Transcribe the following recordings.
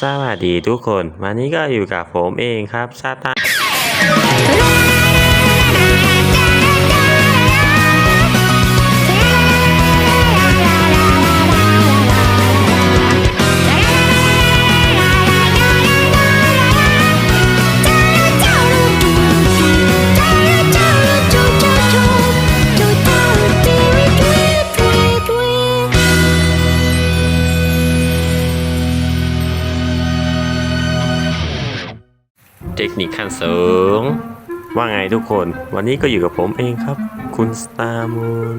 สวัสดีทุกคน วันนี้ก็อยู่กับผมเองครับซาตาน คนิคขั้นสูง ว่าไงทุกคน วันนี้ก็อยู่กับผมเองครับ คุณสตาร์มูน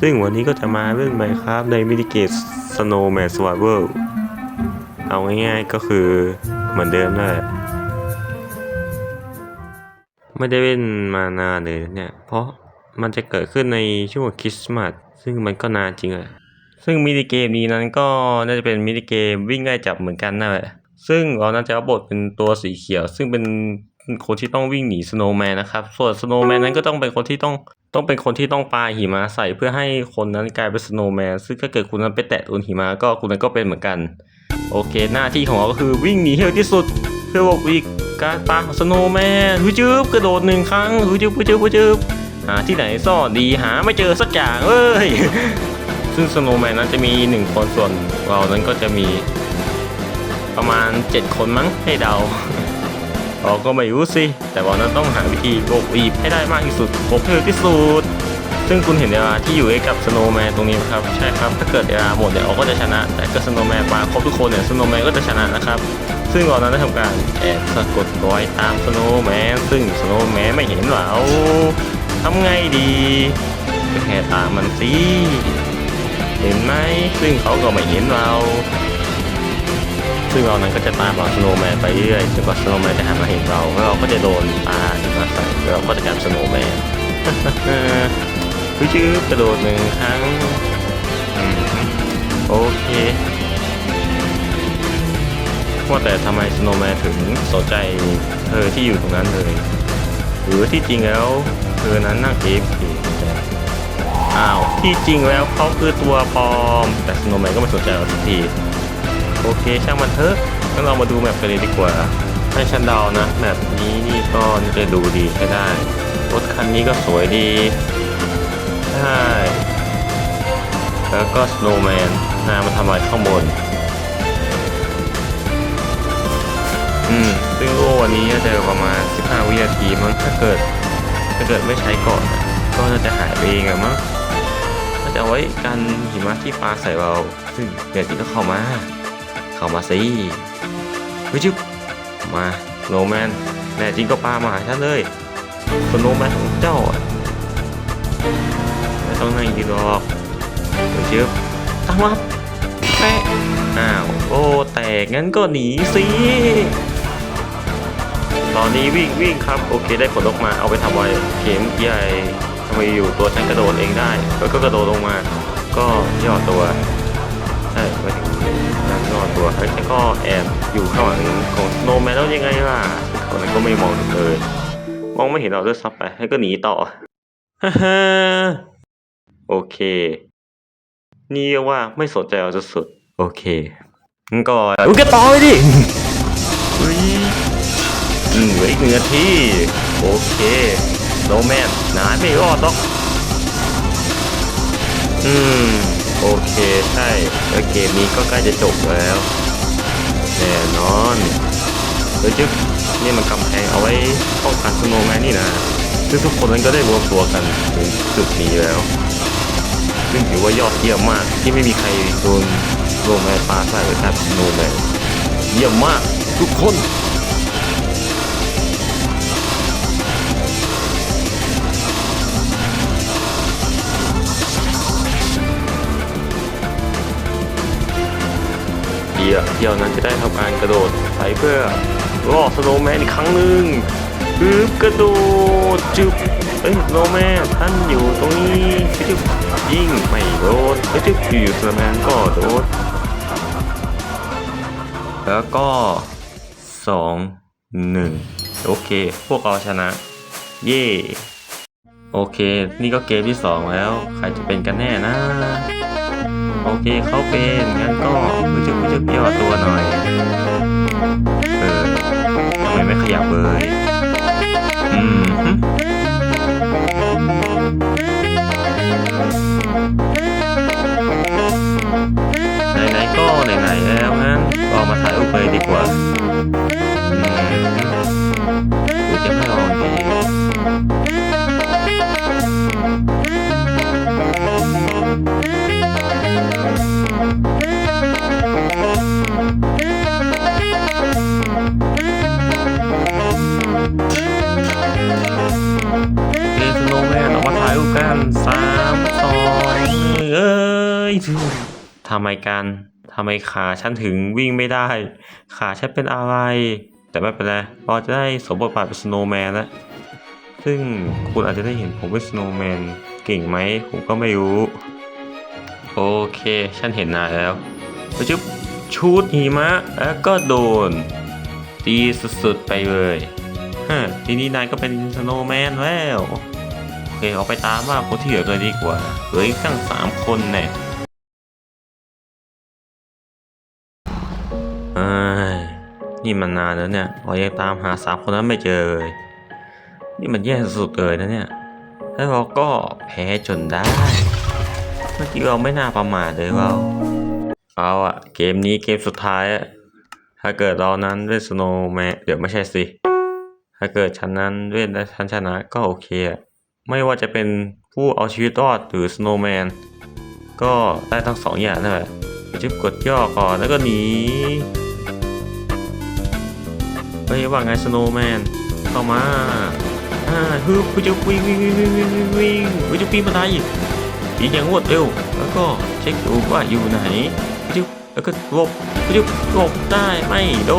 ซึ่งวันนี้ก็จะมาเล่นไหมครับในมินิเกม Snowman Survival เอาง่ายๆก็คือเหมือนเดิมนั่นแหละไม่ได้เล่นมานานเลยเนี่ย เพราะมันจะเกิดขึ้นในช่วงคริสต์มาสซึ่งมันก็นานจริงอะซึ่งมินิเกมนี้นั้นก็น่าจะเป็นมินิเกมวิ่งไล่จับเหมือนกันนั่นแหละ ซึ่งเราน่าจะรับบทเป็นตัวสีเขียว ซึ่งเป็นคนที่ต้องวิ่งหนีสโนว์แมนนะครับ ส่วนสโนว์แมนนั้นก็ต้องเป็นคนที่ต้องต้องเป็นคนที่ต้องปาหิมะใส่เพื่อให้คนนั้นกลายเป็นสโนว์แมนซึ่งถ้าเกิดคุณนั้นไปแตะโดนหิมะก็คุณนั้นก็เป็นเหมือนกัน โอเค หน้าที่ของเราก็คือวิ่งหนีให้เร็วที่สุด เพื่อบอกอีกการปาของสโนว์แมนฮึจืบกระโดดหนึ่งครั้งฮึจืบฮึจืบฮึจืบหาที่ไหนซ่อนดีหาไม่เจอสักอย่างเอ้ยซึ่งสโนว์แมนนั้นจะมีหนึ่งคนส่วนเรานั้นก็จะมี ประมาณ 7 คนมั้งให้เดาเราก็ไม่รู้สิ แต่ว่านั้นต้องหาวิธีโกกอีบให้ได้มากที่สุดโกกเร็วที่สุด ซึ่งคุณเห็นเวลาที่อยู่กับสโนแมนตรงนี้ไหมครับ ใช่ครับ ถ้าเกิดเวลาหมดเนี่ยเราก็จะชนะ แต่ก็สโนแมนมาครบทุกคนเนี่ยสโนแมนก็จะชนะนะครับ ซึ่งเรานั้นได้ทำการแอบสะกดรอยตามสโนแมนซึ่งสโนแมนไม่เห็นเราทำไงดีก็แค่ตามมันสิ เห็นไหมซึ่งเขาก็ไม่เห็นเรา ซึ่งเรานั้นก็จะตามหลังสโนว์แมนไปเรื่อยจนกว่าสโนว์แมนจะหันมาเห็นเราแล้วเราก็จะโดนปาหิมะใส่เราก็จะกลายเป็นสโนว์แมนวิชื่อกระโดดหนึ่งครั้งโอเคว่าแต่ทำไมสโนว์แมนถึงสนใจเธอที่อยู่ตรงนั้นเลย หรือที่จริงแล้วเธอนั้นนั่งเอฟอ้าว ที่จริงแล้วเขาคือตัวปลอม แต่สโนว์แมนก็ไม่สนใจเราสักที โอเค ช่างมันเถอะงั้นเรามาดูแมปกันเลยดีกว่า ให้ฉันเดานะแมปนี้นี่ก็น่าจะดูดีใช้ได้ รถคันนี้ก็สวยดีใช่แล้วก็สโนว์แมนนามาทำอะไรข้างบน อืม ซึ่งโอวันนี้จะประมาณ 15 วินาทีมั้งถ้าเกิดถ้าเกิดไม่ใช้ก่อน ก็น่าจะหายไปเองอะมั้งก็จะเอาไว้กันหิมะที่ปลาใส่เรา ซึ่งเดี๋ยวจริงก็เข้ามา เข้ามาสิเฮ้ยจุ๊บมาโนแมนแน่จริงก็ปามาหาฉันเลยสโนแมนของเจ้าอะไม่ต้องนั่งยืนหรอกเฮ้ยจุ๊บตามมาแปะอ้าวโอ้แตกงั้นก็หนีสิตอนนี้วิ่งวิ่งครับโอเคได้ผลออกมาเอาไปทำไว้เข็มใหญ่ทำไมอยู่ตัวฉันกระโดดเองได้แล้วก็กระโดดลงมา ก็ย่อตัวใช่ไปถึง นั่งนอนตัวแล้วก็แอบอยู่ข้างหลังของสโนว์แมนแล้วยังไงล่ะตอนนั้นก็ไม่มองเลยมองไม่เห็นเราด้วยซ้ำไปให้ก็หนีต่อฮ่าฮ่าโอเค นี่เรียกว่าไม่สนใจเราสุดๆโอเคงั้นก็อุ้ยก็ต่อไปดิอุ้ยอืมเหลืออีกหนึ่งนาทีโอเคโนแมนนายไม่รอดหรอกอืม โอเคใช่แล้วเกมนี้ก็ใกล้จะจบแล้วแน่นอนเฮ้ยจึ๊บนี่มันกำแพงเอาไว้ป้องกันสโนว์แมนนี่นะซึ่งทุกคนนั้นก็ได้รวมตัวกันถึงจุดนี้แล้ว ซึ่งถือว่ายอดเยี่ยมมากที่ไม่มีใครโดนสโนว์แมนปาใส่หรือครับสโนว์แมนเยี่ยมมากทุกคน เดียวเดียวนั้นจะได้ทำการกระโดดไปเพื่อล่อสโนแมนอีกครั้งหนึ่งปึ๊บกระโดดจึบเอ้ยสโนแมนท่านอยู่ตรงนี้จึบยิงไม่โดนเอ้จึบอยู่สโนแมนก็โดนแล้วก็สองหนึ่งโอเค พวกเราชนะ เย่โอเค นี่ก็เกมที่สองแล้ว ใครจะเป็นกันแน่นะ โอเคเขาเป็นงั้นก็พุจึกพุจึกย่อตัวหน่อย เออทำไมไม่ขยับเลยอืมไหนๆก็ไหนๆแล้วงั้นก็มาถ่ายรูปเลยดีกว่า ยทำไมกันทำไมขาฉันถึงวิ่งไม่ได้ ขาฉันเป็นอะไร แต่ไม่เป็นไรเราจะได้สมบทบาทเป็นสโนว์แมนแล้วซึ่งคุณอาจจะได้เห็นผมเป็นสโนว์แมนเก่งไหมผมก็ไม่รู้ โอเค ฉันเห็นนายแล้วไปจุ๊บชูดหิมะแล้วก็โดนดีสุดๆไปเลยฮะทีนี้นายก็เป็นสโนว์แมนแล้ว โอเคเอาไปตามว่าคนที่เหลือเลยดีกว่าเหลืออีกตั้งสามคนแน่เนี่มันนานแล้วเนี่ยเรายังตามหาสามคนนั้นไม่เจอเลยนี่มันแย่สุดเลยนะเนี่ย แล้วเราก็แพ้จนได้ เมื่อกี้เราไม่น่าประมาทเลยเราเอาอะเกมนี้เกมสุดท้ายอะถ้าเกิดเรานั้นเล่นสโนว์แมนเดี๋ยวไม่ใช่สิ ถ้าเกิดฉันนั้นเล่นและฉันชนะก็โอเคอะไม่ว่าจะเป็นผู้เอาชีวิตรอดหรือสโนว์แมนก็ได้ทั้งสองอย่างนั่นแหละไปจึบกดย่อก่อนแล้วก็หนี เฮ้ยว่าไงสโนว์แมนเข้ามาอ่าฮึบไปจึบวิ่งวิ่งวิ่งวิ่งวิ่งวิ่งวิ่งไปจึบปีนบันไดปีนอย่างรวดเร็วแล้วก็เช็คดูว่าอยู่ไหนไปจึบแล้วก็หลบไปจึบหลบได้ไม่โด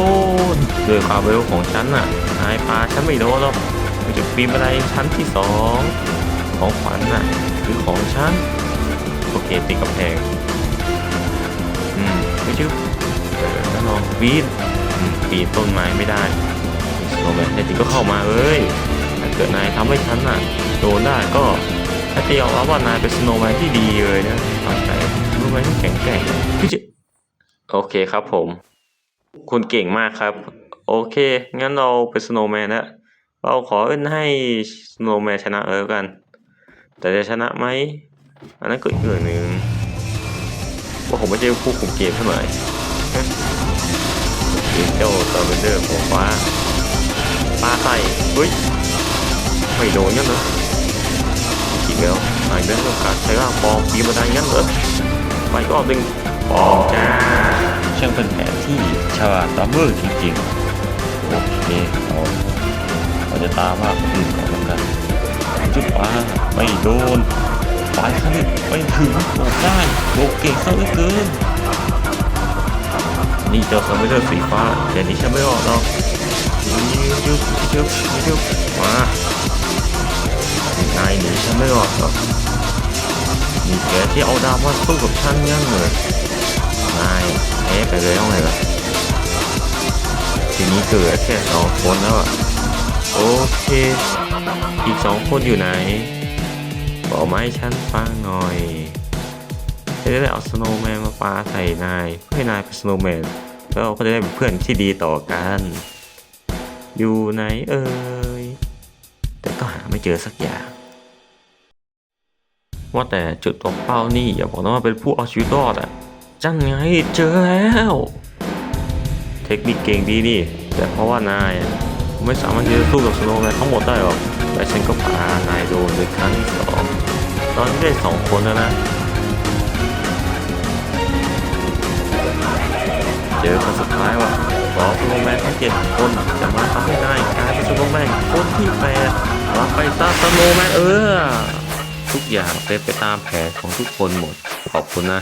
นด้วยความเร็วของฉันน่ะนายพาฉันไม่โดนหรอกไปจึบปีนบันไดชั้นที่สองของขวัญน่ะคือของฉันโอเคติดกับแพงอืมไปจึบเออแล้วลองปีน ปีนต้นไม้ไม่ได้สโนแมนแท้จริงก็เข้ามาเอ้ยถ้าเกิดนายทำให้ฉันน่ะโดนได้ก็ถ้าจะยอมรับว่านายเป็นสโนว์แมนที่ดีเลยนะทำใจสโนว์แมนที่แข็งแกร่งพี่จะโอเคครับผม คุณเก่งมากครับ โอเค งั้นเราเป็นสโนว์แมนแล้วเราขอเอื้นให้สโนว์แมนชนะเออกัน แต่จะชนะไหมอันนั้นก็อีกเรื่องหนึ่งว่าผมไม่ใช่ผู้คุมเกมเท่าไหร่ เจ้าตอร์เบนเดอร์หัวฟ้าปลาใส่เฮ้ยไม่โดนงั้นเหรอจริงแล้วนายเดินโอกาสใช้ร่าปอมปีนบันได้งั้นเหรอไปก็ดึงปอมจ้าช่างเป็นแผนที่ฉลาดล้ำเลิศจริงๆโอเคเราเราจะตามว่าคนอื่นก่อนแล้วกันจุดปลาไม่โดนปลายขั้นไม่ถึงโลกได้โลกเก่งซะเหลือเกิน นี่เจ้าสมิเตอร์สีฟ้าแต่นี้ฉันไม่ออกหรอกยุบยุบยุบยุบมานายหนีฉันไม่ออกหรอกนี่แกที่เอาดาวมาสู้กับฉันงั้นเลยนายแพ้ไปเลยเอาไงล่ะทีนี้เกิดแค่สองคนแล้วอะโอเค อีกสองคนอยู่ไหน บอกมาให้ฉันฟังหน่อย จะได้เอาสโนว์แมนมาปาใส่นายเพื่อให้นายเป็นสโนว์แมนแล้วเราก็จะได้เป็นเพื่อนที่ดีต่อกัน อยู่ไหนเอ่ยแต่ก็หาไม่เจอสักอย่าง ว่าแต่จุดตกเป้านี่อย่าบอกนะว่าเป็นผู้เอาชีวิตรอดอะจังไงเจอแล้ว เทคนิคเก่งดีนี่ แต่เพราะว่านายไม่สามารถที่จะสู้กับสโนว์แมนทั้งหมดได้หรอกแต่ฉันก็พานายโดนในครั้งที่สองตอนนี้ได้สองคนแล้วนะ อคนสุดท้ายว่ะรอสโนว์แมนทั้งเจ็ดคนจะมาทำให้ได้กลายเป็นสโนว์แมนคนที่แปดรับไปซาสโนว์แมนเออ ทุกอย่างเป็นไปตามแผนของทุกคนหมด ขอบคุณนะ